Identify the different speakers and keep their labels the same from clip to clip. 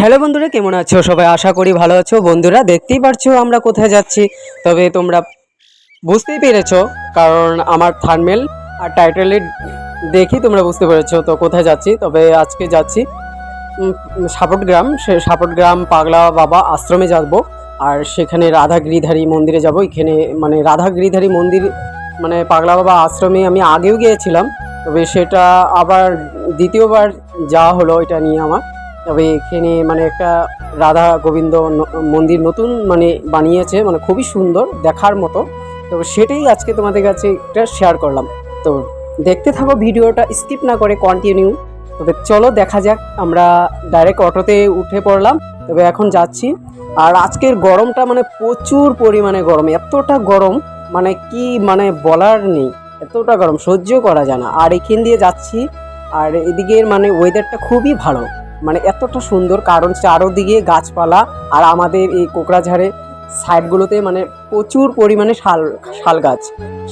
Speaker 1: hello বন্ধুরা কেমন আছো সবাই আশা করি ভালো আছো বন্ধুরা দেখতেই পারছো আমরা কোথায় যাচ্ছি তবে তোমরা বুঝতেই পেরেছ কারণ আমার থার্মেল আর টাইটেলে দেখি তোমরা বুঝতে পেরেছো তো কোথায় যাচ্ছি তবে আজকে যাচ্ছি সাপট গ্রাম সে সাপট গ্রাম পাগলা বাবা আশ্রমে যাব আর সেখানে রাধা গিরিধারী মন্দিরে যাব এখানে মানে রাধা গিরিধারী মন্দির মানে পাগলা বাবা আশ্রমে আমি আগেও গিয়েছিলাম তবে সেটা আবার দ্বিতীয়বার যাওয়া হলো এটা নিয়ে আমার তবে এখানে মানে একটা রাধা গোবিন্দ মন্দির নতুন মানে বানিয়েছে মানে খুবই সুন্দর দেখার মতো তো সেটাই আজকে তোমাদের কাছে একটা শেয়ার করলাম তো দেখতে থাকো ভিডিওটা স্কিপ না করে কন্টিনিউ তবে চলো দেখা যাক আমরা ডাইরেক্ট অটোতে উঠে পড়লাম তবে এখন যাচ্ছি আর আজকের গরমটা মানে প্রচুর পরিমাণে গরম এতটা গরম মানে কি মানে বলার নেই এতটা গরম সহ্য করা যায় না আর এখান দিয়ে যাচ্ছি আর এদিকের মানে ওয়েদারটা খুবই ভালো মানে এতটা সুন্দর কারণ চারোদিকে গাছপালা আর আমাদের এই কোকড়াঝাড়ে সাইডগুলোতে মানে প্রচুর পরিমাণে শাল শাল গাছ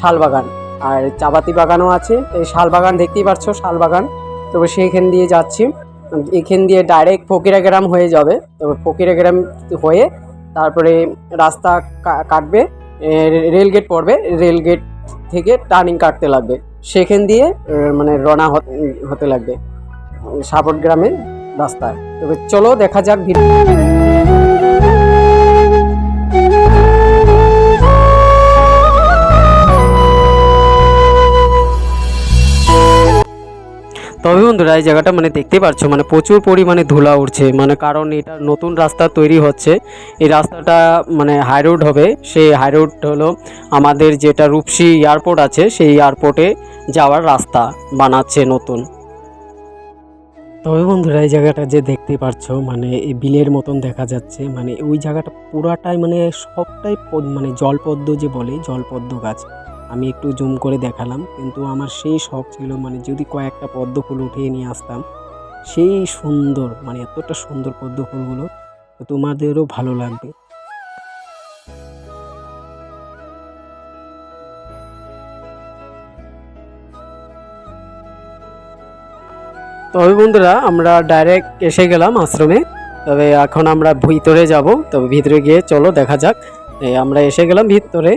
Speaker 1: শাল বাগান আর চাবাতি বাগানও আছে এই শাল বাগান দেখতেই পাচ্ছ শাল বাগান তবে সেইখান দিয়ে যাচ্ছি এখান দিয়ে ডাইরেক্ট ফকিরা গ্রাম হয়ে যাবে তবে ফকিরা গ্রাম হয়ে তারপরে রাস্তা কাটবে রেলগেট পড়বে রেলগেট থেকে টার্নিং কাটতে লাগবে সেখান দিয়ে মানে রনা হতে লাগবে সাপট গ্রামে রাস্তায় তবে চলো দেখা যাক তবে বন্ধুরা এই জায়গাটা মানে দেখতে পাচ্ছ মানে প্রচুর পরিমাণে ধুলা উঠছে মানে কারণ এটা নতুন রাস্তা তৈরি হচ্ছে এই রাস্তাটা মানে হাই রোড হবে সেই হাই রোড হলো আমাদের যেটা রূপসী এয়ারপোর্ট আছে সেই এয়ারপোর্টে যাওয়ার রাস্তা বানাচ্ছে নতুন তবে বন্ধুরা এই জায়গাটা যে দেখতে পাচ্ছ মানে এই বিলের মতন দেখা যাচ্ছে মানে ওই জায়গাটা পুরাটাই মানে সবটাই মানে জলপদ্ম যে বলে জলপদ্ম গাছ আমি একটু জুম করে দেখালাম কিন্তু আমার সেই শখ ছিল মানে যদি কয়েকটা পদ্ম ফুল উঠিয়ে নিয়ে আসতাম সেই সুন্দর মানে এতটা সুন্দর পদ্ম ফুলগুলো তোমাদেরও ভালো লাগবে তবে বন্ধুরা আমরা ডাইরেক্ট এসে গেলাম আশ্রমে তবে এখন আমরা ভিতরে যাব তবে ভিতরে গিয়ে চলো দেখা যাক আমরা এসে গেলাম ভিতরে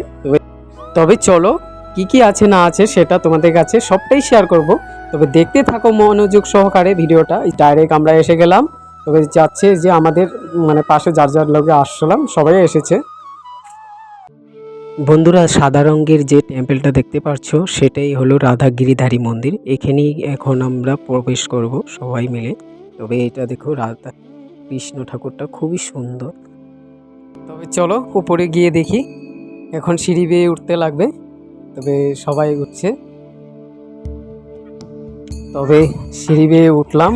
Speaker 1: তবে চলো কি কি আছে না আছে সেটা তোমাদের কাছে সবটাই শেয়ার করব তবে দেখতে থাকো মনোযোগ সহকারে ভিডিওটা ডাইরেক্ট আমরা এসে গেলাম তবে যাচ্ছে যে আমাদের মানে পাশে যার যার লোকে আসলাম সবাই এসেছে বন্ধুরা সাদা রঙের যে টেম্পেলটা দেখতে পারছো সেটাই হলো রাধা গিরিধারী মন্দির এখানেই এখন আমরা প্রবেশ করব সবাই মিলে তবে এটা দেখো রাধা কৃষ্ণ ঠাকুরটা খুবই সুন্দর তবে চলো উপরে গিয়ে দেখি এখন সিঁড়ি বেয়ে উঠতে লাগবে তবে সবাই উঠছে তবে সিঁড়ি বেয়ে উঠলাম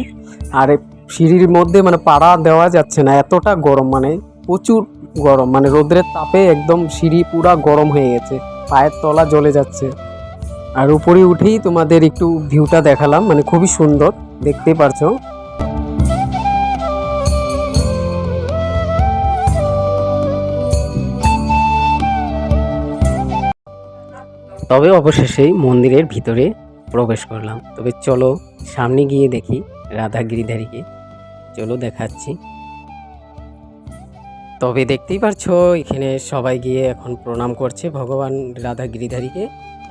Speaker 1: আর সিঁড়ির মধ্যে মানে পাড়া দেওয়া যাচ্ছে না এতটা গরম মানে প্রচুর গরম মানে রোদ্রের তাপে একদম সিঁড়ি পুরা গরম হয়ে গেছে পায়ের তলা জ্বলে যাচ্ছে আর উপরে উঠেই তোমাদের একটু ভিউটা দেখালাম মানে খুবই সুন্দর দেখতে পারছো তবে অবশেষেই মন্দিরের ভিতরে প্রবেশ করলাম তবে চলো সামনে গিয়ে দেখি রাধাগিরিধারীকে চলো দেখাচ্ছি তবে দেখতেই পারছো এখানে সবাই গিয়ে এখন প্রণাম করছে ভগবান রাধা গিরিধারীকে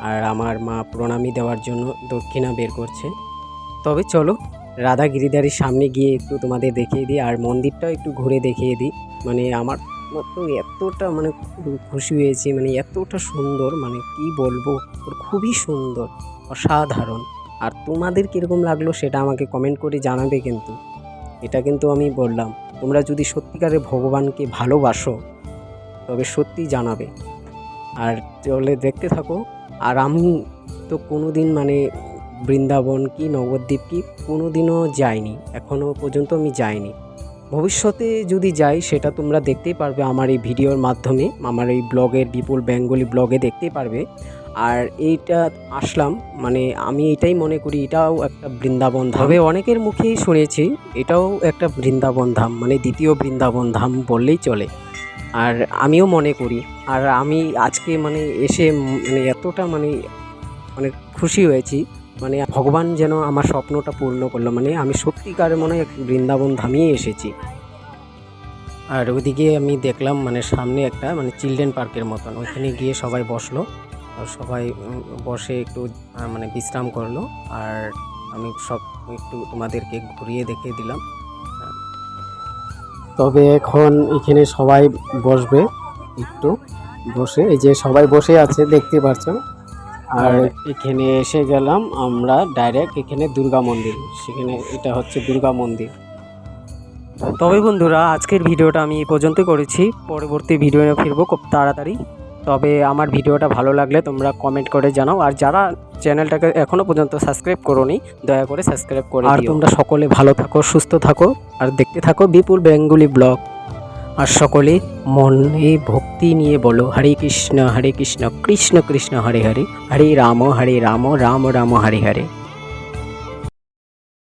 Speaker 1: আর আমার মা প্রণামী দেওয়ার জন্য দক্ষিণা বের করছে তবে চলো রাধা গিরিধারীর সামনে গিয়ে একটু তোমাদের দেখিয়ে দিই আর মন্দিরটাও একটু ঘুরে দেখিয়ে দিই মানে আমার মতো এতটা মানে খুশি হয়েছে মানে এতটা সুন্দর মানে কি বলবো ওর খুবই সুন্দর অসাধারণ আর তোমাদের কীরকম লাগলো সেটা আমাকে কমেন্ট করে জানাবে কিন্তু এটা কিন্তু আমি বললাম তোমরা যদি সত্যিকারে ভগবানকে ভালোবাসো তবে সত্যি জানাবে আর চলে দেখতে থাকো আর আমি তো কোনো দিন মানে বৃন্দাবন কি নবদ্বীপ কি কোনো দিনও যাইনি এখনও পর্যন্ত আমি যাইনি ভবিষ্যতে যদি যাই সেটা তোমরা দেখতেই পারবে আমার এই ভিডিওর মাধ্যমে আমার এই ব্লগের বিপুল বেঙ্গলি ব্লগে দেখতেই পারবে আর এইটা আসলাম মানে আমি এটাই মনে করি এটাও একটা বৃন্দাবন ধাম তবে অনেকের মুখেই শুনেছি এটাও একটা বৃন্দাবন ধাম মানে দ্বিতীয় বৃন্দাবন ধাম বললেই চলে আর আমিও মনে করি আর আমি আজকে মানে এসে মানে এতটা মানে মানে খুশি হয়েছি মানে ভগবান যেন আমার স্বপ্নটা পূর্ণ করলো মানে আমি সত্যিকার মনে হয় বৃন্দাবন ধামই এসেছি আর ওইদিকে আমি দেখলাম মানে সামনে একটা মানে চিলড্রেন পার্কের মতন ওইখানে গিয়ে সবাই বসলো সবাই বসে একটু মানে বিশ্রাম করলো আর আমি সব একটু তোমাদেরকে ঘুরিয়ে দেখিয়ে দিলাম তবে এখন এখানে সবাই বসবে একটু বসে এই যে সবাই বসে আছে দেখতে পাচ্ছ আর এখানে এসে গেলাম আমরা ডাইরেক্ট এখানে দুর্গা মন্দির সেখানে এটা হচ্ছে দুর্গা মন্দির তবে বন্ধুরা আজকের ভিডিওটা আমি এই পর্যন্ত করেছি পরবর্তী ভিডিও ফিরবো খুব তাড়াতাড়ি তবে আমার ভিডিওটা ভালো লাগলে তোমরা কমেন্ট করে জানাও আর যারা চ্যানেলটাকে এখনও পর্যন্ত সাবস্ক্রাইব করোনি দয়া করে সাবস্ক্রাইব করো আর তোমরা সকলে ভালো থাকো সুস্থ থাকো আর দেখতে থাকো বিপুল বেঙ্গুলি ব্লগ আর সকলে মনে ভক্তি নিয়ে বলো হরে কৃষ্ণ হরে কৃষ্ণ কৃষ্ণ কৃষ্ণ হরে হরে হরে রাম হরে রাম রাম রাম হরে হরে